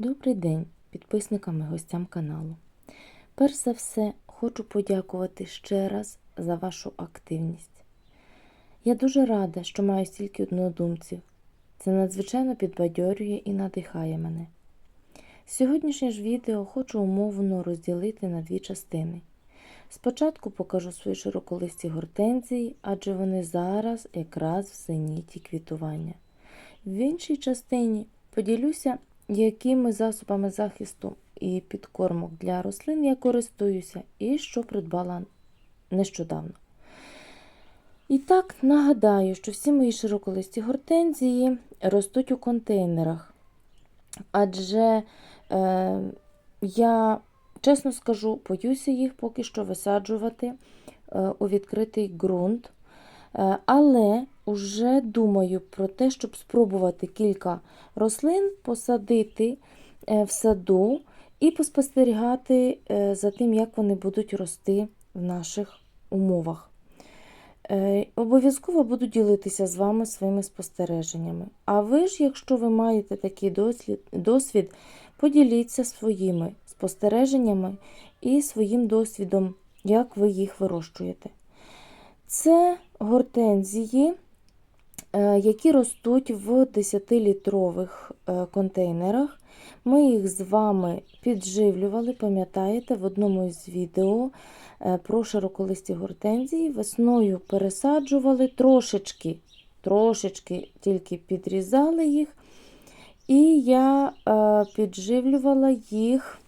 Добрий день підписникам і гостям каналу. Перш за все, хочу подякувати ще раз за вашу активність. Я дуже рада, що маю стільки однодумців. Це надзвичайно підбадьорює і надихає мене. Сьогоднішнє ж відео хочу умовно розділити на дві частини. Спочатку покажу свої широколисті гортензії, адже вони зараз якраз в зеніті квітування. В іншій частині поділюся, якими засобами захисту і підкормок для рослин я користуюся і що придбала нещодавно. І так нагадаю, що всі мої широколисті гортензії ростуть у контейнерах. Адже е, я, чесно скажу, боюся їх поки що висаджувати е, у відкритий ґрунт. Е, але вже думаю про те, щоб спробувати кілька рослин посадити е, в саду і поспостерігати е, за тим, як вони будуть рости в наших умовах. Е, Обов'язково буду ділитися з вами своїми спостереженнями. А ви ж, якщо ви маєте такий досвід, поділіться своїми спостереженнями і своїм досвідом, як ви їх вирощуєте. Це гортензії, які ростуть в 10-літрових е, контейнерах. Ми їх з вами підживлювали, пам'ятаєте, в одному із відео е, про широколисті гортензії. Весною пересаджували трошечки, трошечки тільки підрізали їх. І я підживлювала їх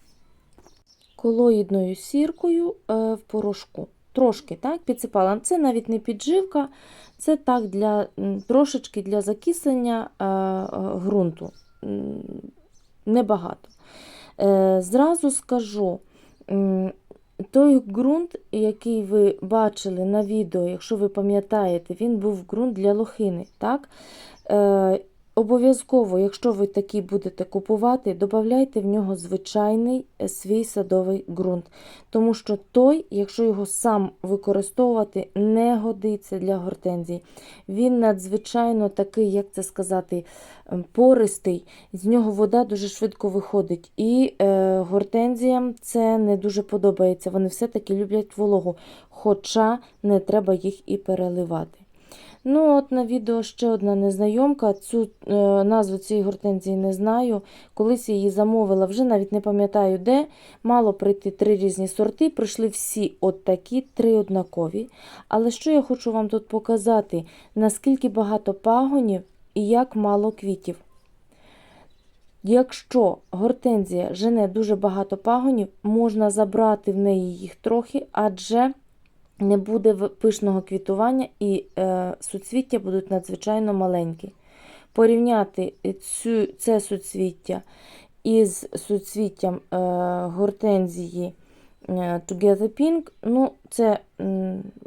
колоїдною сіркою в порошку трошки так, підсипала. Це навіть не підживка, це так для трошечки для закислення е, ґрунту. Небагато. Е, зразу скажу, той ґрунт, який ви бачили на відео, якщо ви пам'ятаєте, він був ґрунт для лохини. так? Обов'язково, якщо ви такий будете купувати, додавайте в нього звичайний е, свій садовий ґрунт. Тому що той, якщо його сам використовувати, не годиться для гортензій. Він надзвичайно такий, як це сказати, ем, пористий, з нього вода дуже швидко виходить. І е, гортензіям це не дуже подобається. Вони все-таки люблять вологу, хоча не треба їх і переливати. Ну, от на відео ще одна незнайомка. Цю е, назву цієї гортензії не знаю. Колись її замовила, вже навіть не пам'ятаю де. Мало прийти три різні сорти. Прийшли всі от такі, три однакові. Але що я хочу вам тут показати, наскільки багато пагонів і як мало квітів. Якщо гортензія жене дуже багато пагонів, можна забрати в неї їх трохи, адже не буде пишного квітування і е, суцвіття будуть надзвичайно маленькі. Порівняти цю, це суцвіття із суцвіттям е, гортензії е, Together Pink, ну, це,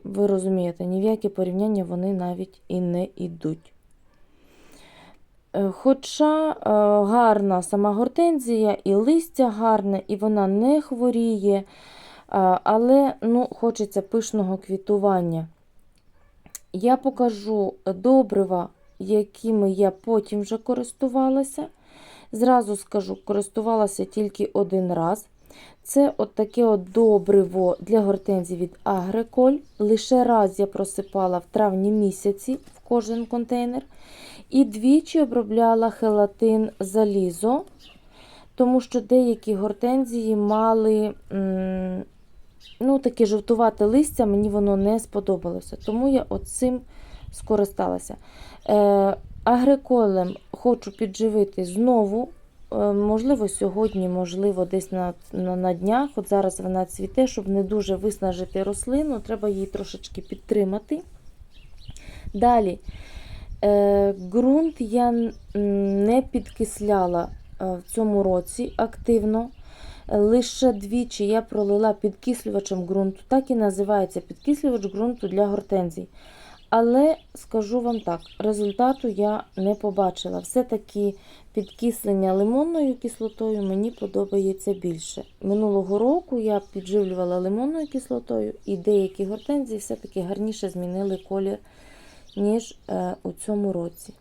ви розумієте, ні в яке порівняння вони навіть і не йдуть. Е, хоча е, гарна сама гортензія, і листя гарне, і вона не хворіє. Але ну, хочеться пишного квітування. Я покажу добрива, якими я потім вже користувалася. Зразу скажу, користувалася тільки один раз. Це от таке от добриво для гортензій від Агриколь. Лише раз я просипала в травні місяці в кожен контейнер. І двічі обробляла хелатин залізо, тому що деякі гортензії мали ну, таке жовтувате листя, мені воно не сподобалося. Тому я оцим скористалася. Е, Агриколем хочу підживити знову. Е, можливо, сьогодні, можливо, десь на, на на, днях. От зараз вона цвіте, щоб не дуже виснажити рослину, треба її трошечки підтримати. Далі, е, ґрунт я не підкисляла е, в цьому році активно. Лише двічі я пролила підкислювачем ґрунту, так і називається підкислювач ґрунту для гортензій. Але скажу вам так, результату я не побачила. Все-таки підкислення лимонною кислотою мені подобається більше. Минулого року я підживлювала лимонною кислотою, і деякі гортензії все-таки гарніше змінили колір, ніж е, у цьому році.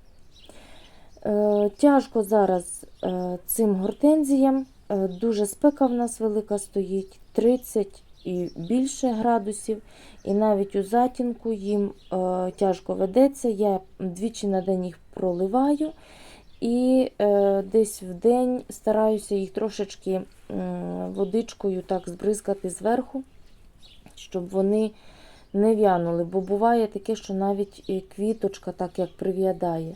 Е, Тяжко зараз е, цим гортензіям. Е, Дуже спека в нас велика стоїть 30 і більше градусів, і навіть у затінку їм е, тяжко ведеться. Я двічі на день їх проливаю, і е, десь в день стараюся їх трошечки м, водичкою так збризкати зверху, щоб вони не в'янули. Бо буває таке, що навіть квіточка так як прив'ядає.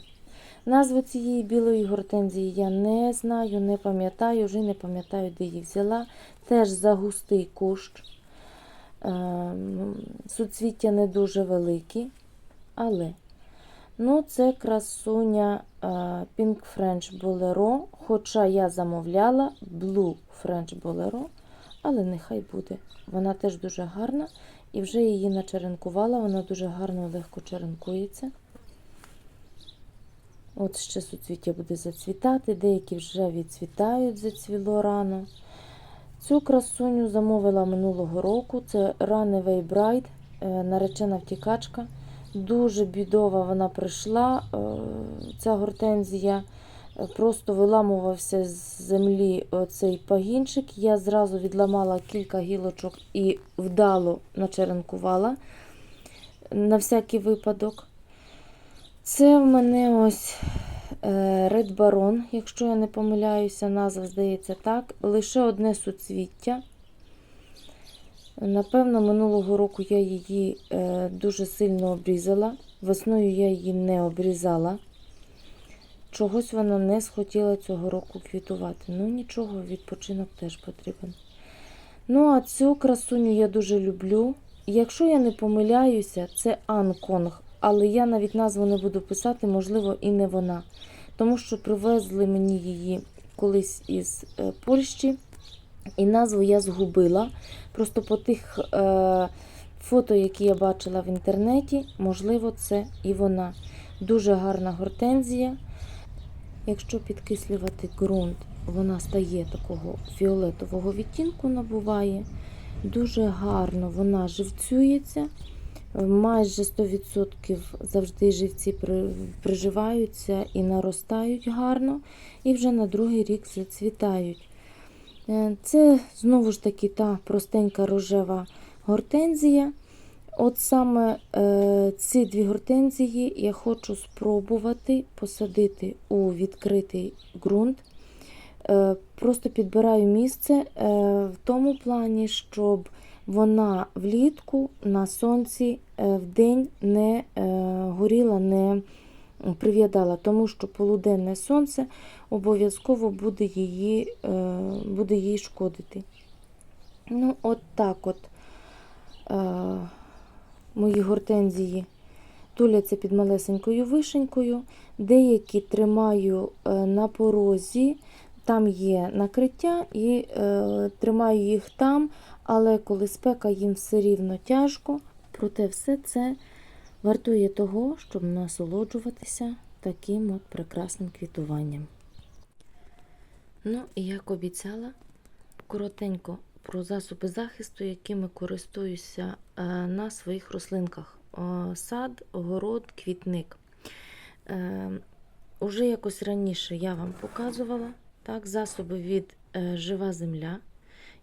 Назву цієї білої гортензії я не знаю, не пам'ятаю, вже не пам'ятаю, де її взяла. Теж загустий кущ. Ем, Суцвіття не дуже великі, але ну, це красуня е, Pink French Bolero, хоча я замовляла Blue French Bolero, але нехай буде. Вона теж дуже гарна і вже її начеренкувала, вона дуже гарно легко черенкується. От ще суцвіття буде зацвітати, деякі вже відцвітають, зацвіло рано. Цю красуню замовила минулого року. Це Runaway Bride, е, наречена втікачка. Дуже бідова вона прийшла. е, Ця гортензія е, просто виламувався з землі цей пагінчик. Я зразу відламала кілька гілочок і вдало начеренкувала на всякий випадок. Це в мене ось е, Red Baron, якщо я не помиляюся, назва здається так. Лише одне суцвіття. Напевно, минулого року я її е, дуже сильно обрізала. Весною я її не обрізала. Чогось вона не схотіла цього року квітувати. Ну, нічого, відпочинок теж потрібен. Ну, а цю красуню я дуже люблю. Якщо я не помиляюся, це Анконг, але я навіть назву не буду писати, можливо, і не вона. Тому що привезли мені її колись із е, Польщі, і назву я згубила. Просто по тих е, фото, які я бачила в інтернеті, можливо, це і вона. Дуже гарна гортензія. Якщо підкислювати ґрунт, вона стає такого фіолетового відтінку, набуває. Дуже гарно вона живцюється. Майже 100% завжди живці приживаються і наростають гарно, і вже на другий рік зацвітають. Е, Це знову ж таки та простенька рожева гортензія. От саме е, ці дві гортензії я хочу спробувати посадити у відкритий ґрунт. Е, просто підбираю місце е, в тому плані, щоб вона влітку на сонці е, вдень не е, горіла, не прив'ядала, тому що полуденне сонце обов'язково буде її, е, буде їй шкодити. Ну, от так от мої гортензії туляться під малесенькою вишенькою. Деякі тримаю на порозі, там є накриття, і е, тримаю їх там, але коли спека, їм все рівно тяжко. Проте все це вартує того, щоб насолоджуватися таким от прекрасним квітуванням. Ну, і як обіцяла, коротенько про засоби захисту, якими користуюся е, на своїх рослинках. Е, Сад, город, квітник. Е, Уже якось раніше я вам показувала так, засоби від Жива Земля.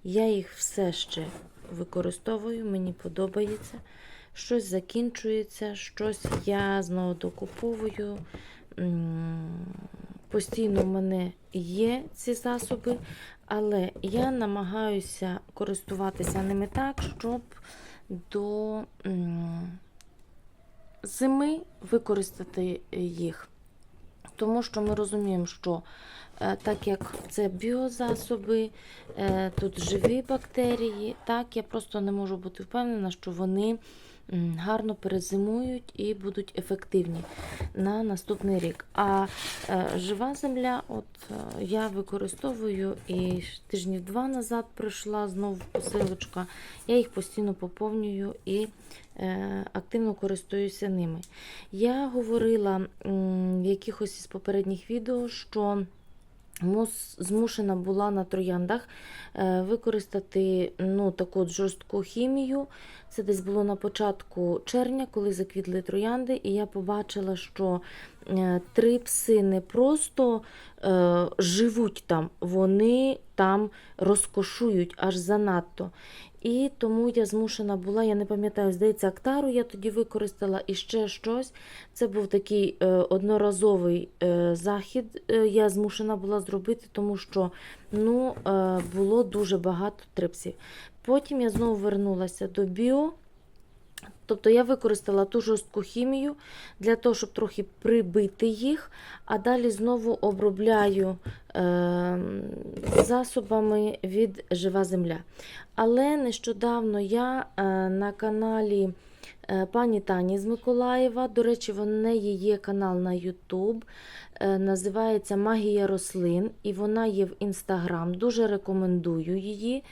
Я їх все ще використовую, мені подобається. Щось закінчується, щось я знову докуповую. Постійно в мене є ці засоби, але я намагаюся користуватися ними так, щоб до зими використати їх. Тому що ми розуміємо, що так як це біозасоби, е, тут живі бактерії, так я просто не можу бути впевнена, що вони гарно перезимують і будуть ефективні на наступний рік. А е, жива земля, от е, я використовую і тижнів два назад прийшла знову посилочка. Я їх постійно поповнюю і е, активно користуюся ними. Я говорила в якихось із попередніх відео, що змушена була на трояндах е, використати ну, таку жорстку хімію. Це десь було на початку червня, коли заквітли троянди, і я побачила, що е, трипси не просто е, живуть там, вони там розкошують аж занадто. І тому я змушена була, я не пам'ятаю, здається, актару я тоді використала і ще щось. Це був такий е, одноразовий е, захід, е, я змушена була зробити, тому що ну, е, було дуже багато трипсів. Потім я знову вернулася до біо. Тобто я використала ту жорстку хімію для того, щоб трохи прибити їх, а далі знову обробляю е, засобами від Жива Земля. Але нещодавно я е, на каналі пані Тані з Миколаєва, до речі, в неї є канал на YouTube, е, називається Магія рослин, і вона є в Інстаграм. Дуже рекомендую її.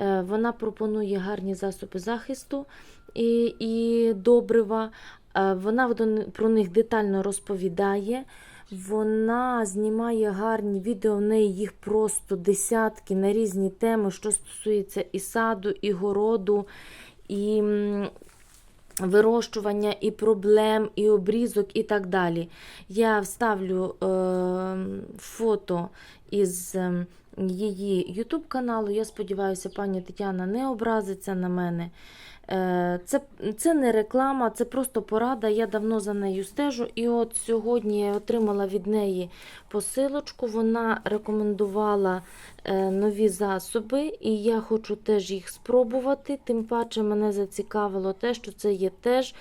Е, Вона пропонує гарні засоби захисту і, і добрива. Е, Вона про них детально розповідає. Вона знімає гарні відео, в неї їх просто десятки на різні теми, що стосується і саду, і городу, і вирощування, і проблем, і обрізок, і так далі. Я вставлю е, фото із е, її YouTube каналу. Я сподіваюся, пані Тетяна не образиться на мене. Е, Це, це не реклама, це просто порада. Я давно за нею стежу. І от сьогодні я отримала від неї посилочку. Вона рекомендувала е, нові засоби, і я хочу теж їх спробувати. Тим паче мене зацікавило те, що це є теж.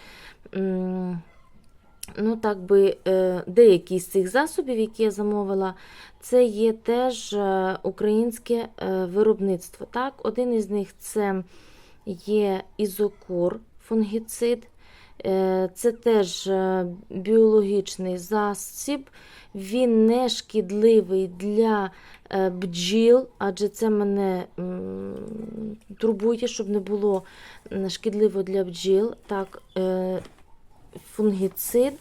Ну, так би, е, деякі з цих засобів, які я замовила, це є теж е, українське е, виробництво. Так? Один із них це є ізокур, фунгіцид. Це теж біологічний засіб. Він не шкідливий для бджіл, адже це мене турбує, щоб не було шкідливо для бджіл. Так, фунгіцид.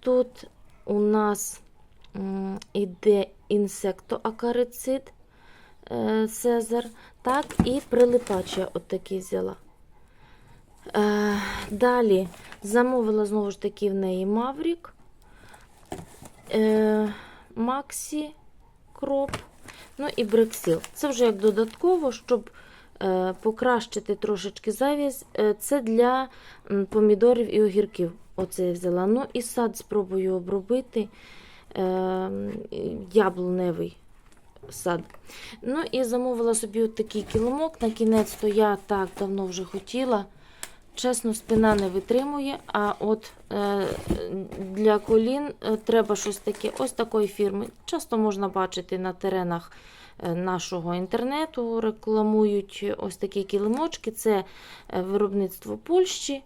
Тут у нас іде інсектоакарицид е, Цезар. Так, і прилипач я от такий взяла. Е, далі замовила знову ж таки в неї Маврік, е, Максі Кроп, ну і Брексіл. Це вже як додатково, щоб покращити трошечки завязь. Е, це для помідорів і огірків. Оце я взяла. Ну і сад спробую обробити е, яблуневий сад. Ну і замовила собі от такий килимок. На кінець то я так давно вже хотіла. Чесно, спина не витримує, а от е, для колін е, треба щось таке, ось такої фірми. Часто можна бачити на теренах е, нашого інтернету, рекламують ось такі килимочки. Це е, виробництво Польщі.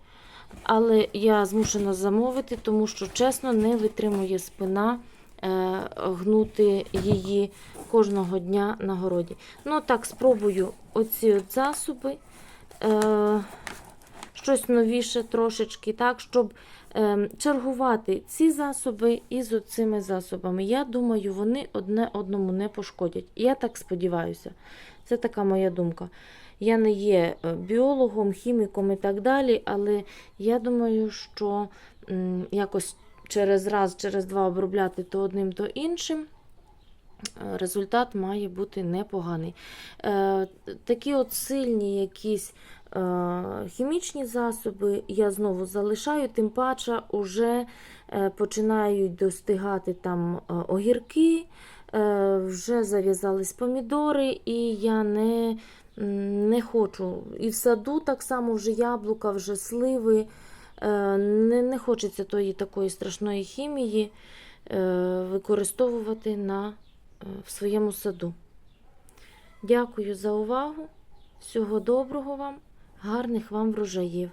Але я змушена замовити, тому що чесно не витримує спина е, гнути її кожного дня на городі. Ну так, спробую оці от засоби. Е, щось новіше трошечки, так, щоб е, чергувати ці засоби із оцими засобами. Я думаю, вони одне одному не пошкодять. Я так сподіваюся. Це така моя думка. Я не є е, біологом, хіміком і так далі, але я думаю, що якось через раз, через два обробляти то одним, то іншим. е, Результат має бути непоганий. Е, такі от сильні якісь хімічні засоби я знову залишаю, тим паче вже е, починають достигати там е, огірки, е, вже зав'язались помідори, і я не, не хочу. І в саду так само вже яблука, вже сливи. Е, Не, не хочеться тої такої страшної хімії е, використовувати на, е, в своєму саду. Дякую за увагу. Всього доброго вам, гарних вам врожаїв.